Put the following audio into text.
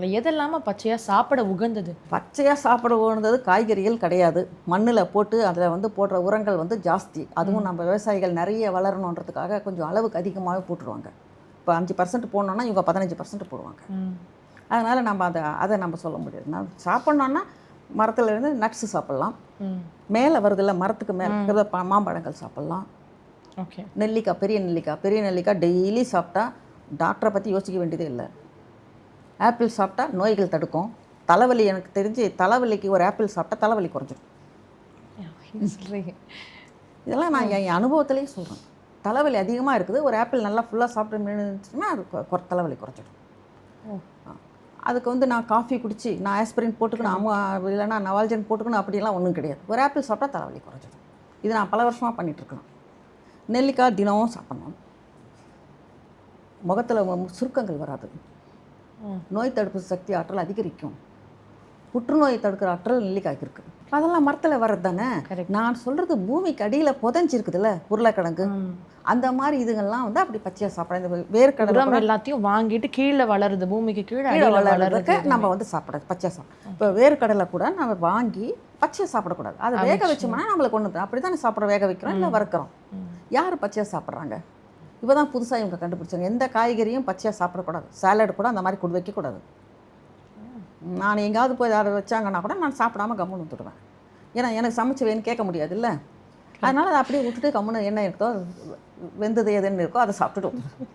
எதெல்லாம பச்சையா சாப்பிட உகந்தது? பச்சையாக சாப்பிட உகந்தது காய்கறிகள் கிடையாது. மண்ணில் போட்டு அதில் வந்து போடுற உரங்கள் வந்து ஜாஸ்தி. அதுவும் நம்ம விவசாயிகள் நிறைய வளரணுன்றதுக்காக கொஞ்சம் அளவுக்கு அதிகமாகவே போட்டுருவாங்க. இப்போ அஞ்சு பர்சன்ட் போடணுன்னா இவங்க பதினஞ்சு பர்சன்ட் போடுவாங்க. அதனால் நம்ம அதை அதை நம்ம சொல்ல முடியாது. நான் சாப்பிட்ணுன்னா மரத்துல இருந்து நட்ஸு சாப்பிட்லாம். மேலே வருதுல்ல மரத்துக்கு மேலே இருக்கிற ப- மாம்பழங்கள் சாப்பிட்லாம். ஓகே. நெல்லிக்காய் பெரிய நெல்லிக்காய் பெரிய நெல்லிக்காய் டெய்லி சாப்பிட்டா டாக்டரை பற்றி யோசிக்க வேண்டியதே இல்லை. ஆப்பிள் சாப்பிட்டா நோய்கள் தடுக்கும். தலைவலி எனக்கு தெரிஞ்சு தலைவலிக்கு ஒரு ஆப்பிள் சாப்பிட்டா தலைவலி குறைஞ்சிடும் இதெல்லாம் நான் என் அனுபவத்திலேயே சொல்கிறேன் தலைவலி அதிகமாக இருக்குது. ஒரு ஆப்பிள் நல்லா ஃபுல்லாக சாப்பிட்டு இருந்துச்சுன்னா அது கொ- கொ- தலைவலி குறைஞ்சிடும். அதுக்கு வந்து நான் காஃபி குடிச்சு நான் ஆஸ்பிரின் போட்டுக்கணும் அம்மா இல்லைன்னா நவால்ஜன் போட்டுக்கணும் அப்படிலாம் ஒன்றும் கிடையாது. ஒரு ஆப்பிள் சாப்பிட்டா தலைவலி குறைஞ்சிடும் இது நான் பல வருஷமாக பண்ணிகிட்ருக்கேன் நெல்லிக்காய் தினமும் சாப்பிடணும். முகத்தில் சுருக்கங்கள் வராது. நோய் தடுப்பு சக்தி ஆற்றல் அதிகரிக்கும். புற்றுநோய் தடுக்கிற ஆற்றல் நெல்லிக்காய்க்கு இருக்குது அதெல்லாம் மரத்தில் வர்றது தானே. நான் சொல்கிறது பூமிக்கு அடியில் புதைஞ்சிருக்குதுல்ல உருளைக்கிழங்கு. அந்த மாதிரி இதுங்கெல்லாம் வந்து அப்படி பச்சையாக சாப்பிட இந்த வேர்க்கடலை எல்லாத்தையும் வாங்கிட்டு கீழே வளருது பூமிக்கு கீழே வளர்றதுக்கு நம்ம வந்து சாப்பிடாது பச்சை சாப்பிடும் இப்போ வேர்க்கடலை கூட நம்ம வாங்கி பச்சையாக சாப்பிடக்கூடாது. அதை வேக வச்சோம்னா நம்மளுக்கு ஒன்று அப்படி தானே சாப்பிட வேக வைக்கிறோம் இல்லை வறுக்கிறோம். யார் பச்சையாக சாப்பிட்றாங்க? இப்போ தான் புதுசாக இவங்க கண்டுபிடிச்சாங்க. எந்த காய்கறியும் பச்சையாக சாப்பிடக்கூடாது. சாலட் கூட அந்த மாதிரி கொடு வைக்கக்கூடாது. நான் எங்கேயாவது போய் யாரை வச்சாங்கன்னா கூட நான் சாப்பிடாம கம்முன்னு விட்டுடுவேன் ஏன்னா எனக்கு சமைச்சு வேணும்னு கேட்க முடியாதுல்ல. அதனால் அதை அப்படியே விட்டுட்டு கம்முன்னு என்ன இருக்கோ வெந்தது எதுன்னு இருக்கோ அதை சாப்பிட்டுட்டு வந்துடுவேன்.